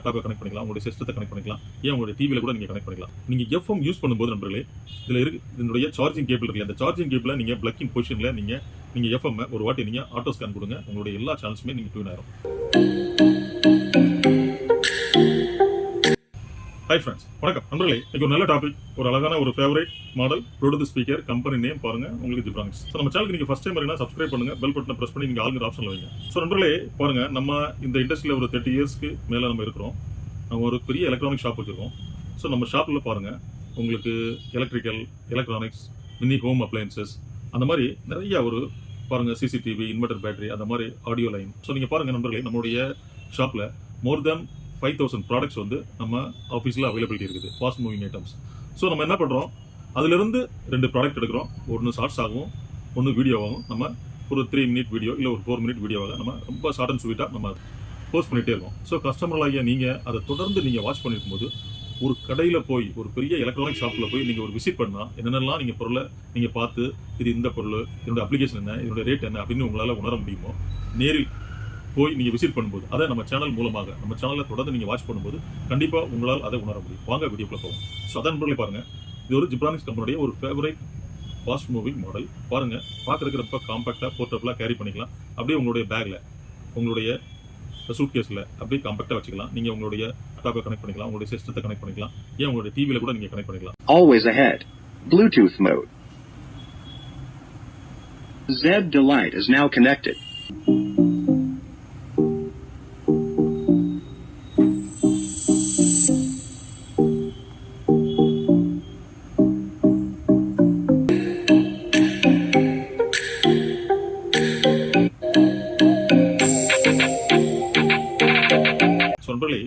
லேப்டாப்பை கனெக்ட் பண்ணிக்கலாம். உங்களுடைய சிஸ்டத்தை கனெக்ட் பண்ணிக்கலாம். ஏன் உங்களுடைய டிவியில் கூட நீங்கள் கனெக்ட் பண்ணிக்கலாம். நீங்கள் எஃப்எம் யூஸ் பண்ணும்போது நண்பர்களே இதில் இருக்கு இதனுடைய சார்ஜிங் கேபிள் இருக்குல்ல அந்த சார்ஜிங் கேபிளை நீங்கள் பிளக்கிங் பொசிஷனில் நீங்கள் நீங்கள் எஃப்எம் ஒரு வாட்டி நீங்கள் ஆட்டோ ஸ்கேன் கொடுங்க. உங்களுடைய எல்லா சேனல்ஸுமே நீங்கள் டியூன் ஆயிரும். ஹை ஃப்ரெண்ட்ஸ் வணக்கம். நண்பர்களே இன்னைக்கு ஒரு நல்ல டாபிக் ஒரு அழகான ஒரு favourite model Bluetooth speaker company name பாருங்க உங்களுக்கு ஜிப்ராங்ஸ் ஸோ நம்ம சேனலுக்கு நீங்கள் ஃபஸ்ட் டைம் வரீங்கன்னா சப்ஸ்கிரைப் பண்ணுங்க பெல் பட்டனை பிரஸ் பண்ணி நீங்கள் ஆளுங்கிற ஆப்ஷன் வைங்க. ஸோ நண்பர்களே பாருங்க நம்ம இந்த இண்டஸ்ட்ரியில் ஒரு தேர்ட்டி இயர்ஸ்க்கு மேலே நம்ம இருக்கிறோம். நம்ம ஒரு பெரிய எலக்ட்ரானிக் ஷாப் வச்சிருக்கோம். ஸோ நம்ம ஷாப்பில் பாருங்க உங்களுக்கு electrical electronics mini home appliances அந்த மாதிரி நிறைய ஒரு பாருங்க சிசிடிவி இன்வெர்டர் பேட்டரி அந்த மாதிரி ஆடியோ லைன் ஸோ நீங்கள் பாருங்க நண்பர்களே நம்மளுடைய ஷாப்பில் more then five thousand products வந்து நம்ம ஆஃபீஸில் அவைலபிலிட்டி இருக்குது ஃபாஸ்ட் மூவிங் ஐட்டம்ஸ் ஸோ நம்ம என்ன பண்ணுறோம் அதுலேருந்து ரெண்டு ப்ராடக்ட் எடுக்கிறோம். ஒன்று ஷார்ட்ஸ் ஆகும் ஒன்று வீடியோவாகவும் நம்ம ஒரு த்ரீ மினிட் வீடியோ இல்லை ஒரு ஃபோர் மினிட் வீடியோவாக நம்ம ரொம்ப ஷார்ட் அண்ட் ஸ்வீட்டாக நம்ம போஸ்ட் பண்ணிகிட்டே இருக்கோம். ஸோ கஸ்டமர்களாகிய நீங்கள் அதை தொடர்ந்து நீங்கள் வாட்ச் பண்ணிருக்கும் போது ஒரு கடையில் போய் ஒரு பெரிய எலக்ட்ரானிக் ஷாப்பில் போய் நீங்கள் ஒரு விசிட் பண்ணால் என்னென்னலாம் நீங்கள் பொருளை நீங்கள் பார்த்து இது இந்த பொருள் இதனுடைய அப்ளிகேஷன் என்ன இதனுடைய ரேட் என்ன அப்படின்னு உங்களால் உணர முடியுமோ நேரில் போய் நீங்கள் விசிட் பண்ணும்போது அதை நம்ம சேனல் மூலமாக நம்ம சேனலை தொடர்ந்து நீங்கள் வாட்ச் பண்ணும்போது கண்டிப்பாக உங்களால் அதை உணர முடியும். வாங்க வீடியோக்குள்ள போவோம். ஸோ அதன் பொருளை பாருங்க. இது ஒரு ஜிப்ரானிக்ஸ் கம்பெனியுடைய ஒரு ஃபேவரேட் ஃபாஸ்ட் மூவிங் மாடல் பாருங்க பார்க்கறதுக்கு ரொம்ப காம்பாக்டாக போர்ட்டபுளாக கேரி பண்ணிக்கலாம். அப்படியே உங்களுடைய பேக்கில் உங்களுடைய சூட் கேஸில் அப்படியே காம்பாக்டாக வச்சுக்கலாம். நீங்கள் உங்களுடைய லேப்டாப்பை கனெக்ட் பண்ணிக்கலாம். உங்களுடைய சிஸ்டத்தை கனெக்ட் பண்ணிக்கலாம். ஏன் உங்களுடைய டிவியில் கூட நீங்கள் கனெக்ட் பண்ணிக்கலாம்? Always ahead. Bluetooth mode. Zeb Delight is now connected. நண்பர்களே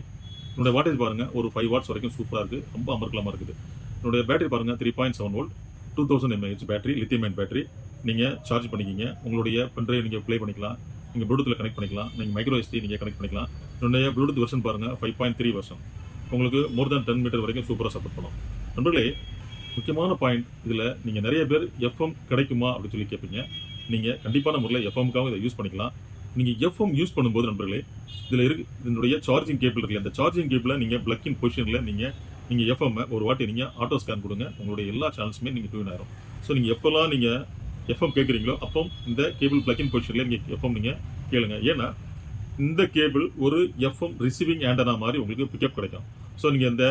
என்னோட வாட்டேஜ் பாருங்க ஒரு ஃபைவ் வாட்ஸ் வரைக்கும் சூப்பராக இருக்குது ரொம்ப அமர்க்கலமாக இருக்குது. என்னுடைய பேட்டரி பாருங்கள் three point seven volt two thousand mAh battery lithium ion battery நீங்கள் சார்ஜ் பண்ணிக்கிங்க. உங்களுடைய பென்ட்ரைவ் நீங்கள் ப்ளே பண்ணிக்கலாம். நீங்கள் ப்ளூடூத்தில் கனெக்ட் பண்ணிக்கலாம். நீங்கள் மைக்ரோ எஸ்டி நீங்கள் கனெக்ட் பண்ணிக்கலாம். என்னுடைய ப்ளூடூத் வெர்ஷன் பாருங்கள் ஃபைவ் பாயிண்ட் த்ரீ வெர்ஷன் உங்களுக்கு மோர் தேன் டென் மீட்டர் வரைக்கும் சூப்பராக சப்போர்ட் பண்ணும். நண்பர்களே முக்கியமான பாயிண்ட் இதில் நீங்கள் நிறைய பேர் எஃப்எம் கிடைக்குமா அப்படின்னு சொல்லி கேட்பீங்க நீங்கள் கண்டிப்பான முறையில் எஃப்எம்க்காகவும் இதை யூஸ் பண்ணிக்கலாம். நீங்கள் எஃப்எம் யூஸ் பண்ணும்போது நண்பர்களே இதில் இருக்கு இதனுடைய சார்ஜிங் கேபிள் இருக்குல்ல அந்த சார்ஜிங் கேபிளை நீங்கள் பிளக் இன் பொசிஷனில் நீங்கள் நீங்கள் எஃப்எம் ஒரு வாட்டி நீங்கள் ஆட்டோ ஸ்கேன் கொடுங்க. உங்களுடைய எல்லா சேனல்ஸுமே நீங்கள் டியூன் ஆயிரும். ஸோ நீங்கள் எப்போல்லாம் நீங்கள் எஃப்எம் கேட்குறீங்களோ அப்போ இந்த கேபிள் பிளக் இன் பொசிஷனில் நீங்கள் எஃப்எம் நீங்கள் கேளுங்க. ஏன்னா இந்த கேபிள் ஒரு எஃப்எம் ரிசீவிங் ஆண்டனா மாதிரி உங்களுக்கு பிக்கப் கிடைக்கும். ஸோ நீங்கள் இந்த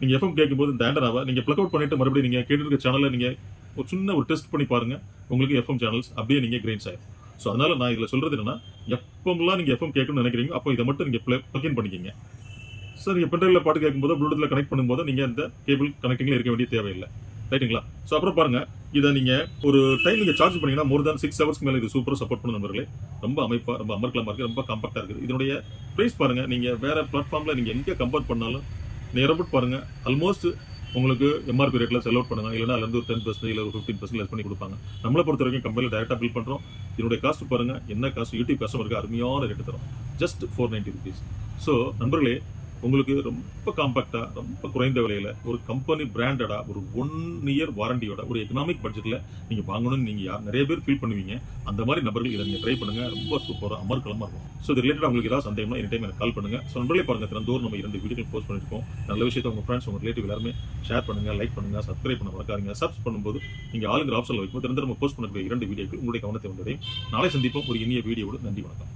நீங்கள் எஃப்எம் கேட்கும்போது இந்த ஆண்டனாவை நீங்கள் பிளக் அவுட் பண்ணிட்டு மறுபடியும் நீங்கள் கேட்டுருக்க சேனலை நீங்கள் ஒரு சின்ன ஒரு டெஸ்ட் பண்ணி பாருங்கள் உங்களுக்கு எஃப்எம் சேனல்ஸ் அப்படியே நீங்கள் கிரெயின்ஸ் ஆகிடும் ஸோ அதனால் நான் இதில் சொல்கிறது என்னென்னா எப்பமெல்லாம் நீங்கள் எஃப்எம் கேட்கணும்னு நினைக்கிறீங்க அப்போ இதை மட்டும் நீங்கள் ப்ளே இன் பண்ணிக்கிங்க. சார் நீங்கள் பென்ட்ரைவில் பாட்டு கேட்கும்போது ப்ளூடூத்தில் கனெக்ட் பண்ணும்போது நீங்கள் இந்த கேபிள் கனெக்டிங்கில் இருக்க வேண்டிய தேவையில்லை. ரைட்டுங்களா ஸோ அப்புறம் பாருங்கள் இதை நீங்கள் ஒரு டைம் நீங்கள் சார்ஜ் பண்ணிங்கன்னா மோர் தேன் சிக்ஸ் ஹவர்ஸ்க்கு மேலே இது சூப்பராக சப்போர்ட் பண்ண நம்பர்களே ரொம்ப அமைப்பாக ரொம்ப அமர்க்கலமாக இருக்குது ரொம்ப காம்பாக்டாக இருக்குது இதனுடைய ப்ரைஸ் பாருங்கள் நீங்கள் வேறு பிளாட்ஃபார்மில் நீங்கள் எங்கே கம்பேர் பண்ணாலும் நேரப்பட்டு பாருங்கள் ஆல்மோஸ்ட் உங்களுக்கு எம்ஆர்பி ரேட்டில் செல் அவுட் பண்ணுங்க. இல்லைனா அதுலேருந்து ஒரு டென் பர்சன்ட் இல்லை ஒரு ஃபிஃப்டின் பர்சன்ட் லெஸ் பண்ணி கொடுப்பாங்க. நம்மளை பொறுத்த வரைக்கும் கம்பெனியில் டேரெக்டாக பில் பண்ணுறோம் இதனுடைய காஸ்ட் பாருங்க. என்ன காஸ்ட் யூடியூப் கஸ்டமருக்கு அருமையான ரேட்டு தரும். Just four ninety rupees so நண்பர்களே உங்களுக்கு ரொம்ப காம்பாக்டாக ரொம்ப குறைந்த விலையில் ஒரு கம்பெனி பிராண்டடாக ஒரு ஒன் இயர் வாரண்டியோட ஒரு எக்கனாமிக் பட்ஜெட்டில் நீங்கள் வாங்கணும்னு நீங்கள் யார் நிறைய பேர் ஃபீல் பண்ணுவீங்க. அந்த மாதிரி நபர்கள் இதை நீங்கள் ட்ரை பண்ணுங்க. ரொம்ப சூப்பராக அமர்க்கலமாக இருக்கும். ஸோ இது ரிலேட்டட் உங்களுக்கு ஏதாவது சந்தேகம்னா எனி டைம் எனக்கு கால் பண்ணுங்க. ஸோ நண்பர்களே பாருங்க தினந்தோறும் நம்ம இரண்டு வீடியோக்கள் போஸ்ட் பண்ணிருக்கோம் நல்ல விஷயத்தை உங்கள் ஃப்ரெண்ட்ஸ் உங்கள் ரிலேட்டிவ் எல்லாருமே ஷேர் பண்ணுங்க லைக் பண்ணுங்க சப்ஸ்கிரைப் பண்ண மறக்காதீங்க. சப்ஸ் பண்ணும்போது நீங்கள் ஆளுங்கிற ஆப்ஷனில் வைக்கும்போது தினந்தரம் நம்ம போஸ்ட் பண்ணக்கூடிய இரண்டு வீடியோக்கள் உங்களுடைய கவனத்தை வந்ததையும் நாளை சந்திப்போம். ஒரு இனிய வீடியோடு நன்றி வணக்கம்.